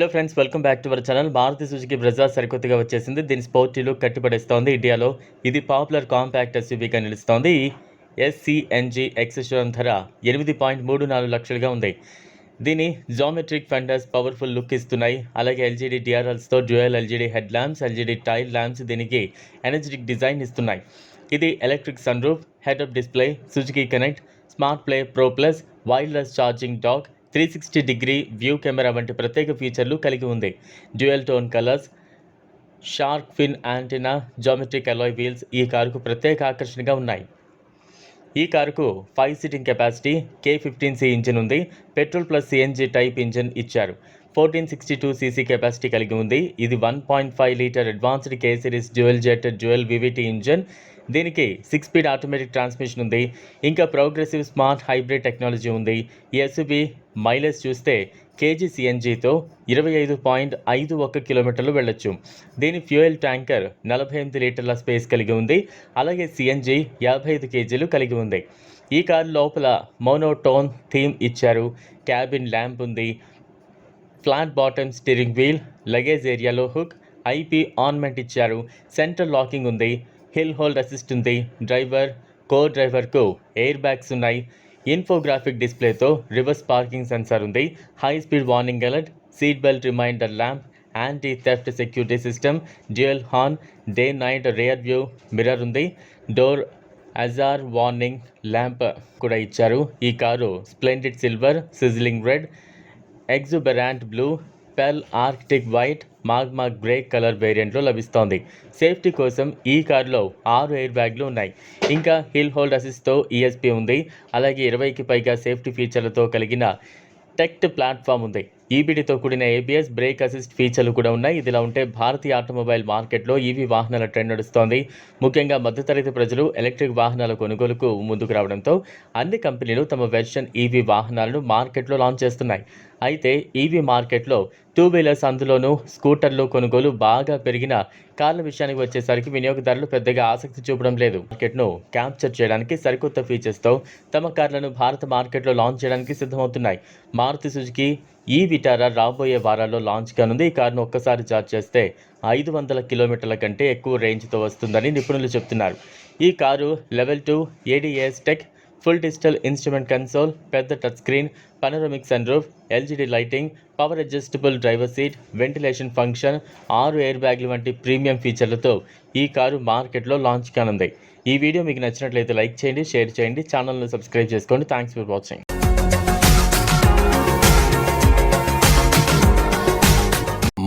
Hello friends welcome back to our channel Maruti Suzuki Brezza సరికొత్తగా వచ్చేసింది. దీని look కట్టిపడేస్తోంది. ఇండియాలో ఇది పాపులర్ కాంపాక్ట్ ఎస్యూబీగా నిలుస్తోంది. ఎస్సీఎన్జీ ఎక్సెషన్ ధర ఎనిమిది పాయింట్ మూడు నాలుగు లక్షలుగా ఉంది. దీని జామెట్రిక్ ఫెండర్స్ పవర్ఫుల్ లుక్ ఇస్తున్నాయి. అలాగే LED డిఆర్ఎల్స్తో dual LED head lamps LED tail lamps దీనికి ఎనర్జెటిక్ డిజైన్ ఇస్తున్నాయి. ఇది electric sunroof head up display Suzuki Connect smart play pro plus wireless charging dock three sixty degree view camera వంటి ప్రత్యేక ఫీచర్లు కలిగి ఉంది. Dual tone colours shark fin antenna geometric alloy wheels ఈ కారుకు ప్రత్యేక ఆకర్షణగా ఉన్నాయి. ఈ కారుకు five seating capacity K fifteen C engine ఉంది. Petrol plus CNG type engine ఇచ్చారు. Fourteen sixty two CC capacity కలిగి ఉంది. ఇది one point five litre advanced K series dual jet dual VVT engine. దీనికి సిక్స్ స్పీడ్ ఆటోమేటిక్ ట్రాన్స్మిషన్ ఉంది. ఇంకా progressive smart hybrid technology ఉంది. ఎస్యుబి mileage చూస్తే KG సిఎన్జితో ఇరవై ఐదు పాయింట్ ఐదు ఒక్క కిలోమీటర్లు వెళ్ళొచ్చు. దీని ఫ్యూయల్ ట్యాంకర్ నలభై ఎనిమిది లీటర్ల స్పేస్ కలిగి ఉంది. అలాగే సిఎన్జి యాభై ఐదు కేజీలు కలిగి ఉంది. ఈ కారు లోపల మోనోటోన్ థీమ్ ఇచ్చారు. క్యాబిన్ ల్యాంప్ ఉంది. Flat bottom steering wheel luggage ఏరియాలో హుక్ ఐపీ ఆన్మెంట్ ఇచ్చారు. సెంటర్ లాకింగ్ ఉంది. హిల్ హోల్డ్ అసిస్ట్ ఉంది. డ్రైవర్ కో డ్రైవర్కు ఎయిర్ బ్యాగ్స్ ఉన్నాయి. ఇన్ఫోగ్రాఫిక్ డిస్ప్లేతో రివర్స్ పార్కింగ్ సెన్సార్ ఉంది. High speed warning alert seat belt reminder lamp anti theft security system dual horn day night rear view mirror ఉంది. Door ajar warning lamp కూడా ఇచ్చారు. ఈ car splendid silver sizzling red exuberant blue pearl arctic white magma grey colour వేరియంట్లో లభిస్తోంది. Safety కోసం ఈ కారులో ఆరు air బ్యాగ్లు ఉన్నాయి. ఇంకా హిల్ హోల్డ్ అసిస్ట్తో ఈఎస్పీ ఉంది. అలాగే ఇరవైకి పైగా సేఫ్టీ ఫీచర్లతో కలిగిన టెక్ట్ ప్లాట్ఫామ్ ఉంది. ఈబీడీతో కూడిన ఏబిఎస్ బ్రేక్ అసిస్ట్ ఫీచర్లు కూడా ఉన్నాయి. ఇదిలా ఉంటే భారతీయ ఆటోమొబైల్ మార్కెట్లో ఈవీ వాహనాల ట్రెండ్ నడుస్తోంది. ముఖ్యంగా మధ్యతరగతి ప్రజలు ఎలక్ట్రిక్ వాహనాల కొనుగోలుకు ముందుకు రావడంతో అన్ని కంపెనీలు తమ వెర్షన్ ఈవీ వాహనాలను మార్కెట్లో లాంచ్ చేస్తున్నాయి. అయితే ఈవీ మార్కెట్లో టూ వీలర్స్ అందులోనూ స్కూటర్లు కొనుగోలు బాగా పెరిగిన కార్ల విషయానికి వచ్చేసరికి వినియోగదారులు పెద్దగా ఆసక్తి చూపడం లేదు. మార్కెట్ను క్యాప్చర్ చేయడానికి సరికొత్త ఫీచర్స్తో తమ కార్లను భారత మార్కెట్లో లాంచ్ చేయడానికి సిద్ధమవుతున్నాయి. మారుతి సుజుకి ఈ విటారా రాబోయే వారాల్లో లాంచ్ కానుంది. ఈ కారును ఒక్కసారి చార్జ్ చేస్తే ఐదు వందల కిలోమీటర్ల కంటే ఎక్కువ రేంజ్తో వస్తుందని నిపుణులు చెప్తున్నారు. ఈ car level two ADAS tech full digital instrument console పెద్ద touch screen panoramic sunroof LED lighting power adjustable driver seat ventilation function ఆరు ఎయిర్ బ్యాగ్లు వంటి ప్రీమియం ఫీచర్లతో ఈ కారు మార్కెట్లో లాంచ్ కానుంది. ఈ వీడియో మీకు నచ్చినట్లయితే లైక్ చేయండి షేర్ చేయండి ఛానల్ను సబ్స్క్రైబ్ చేసుకోండి. Thanks for watching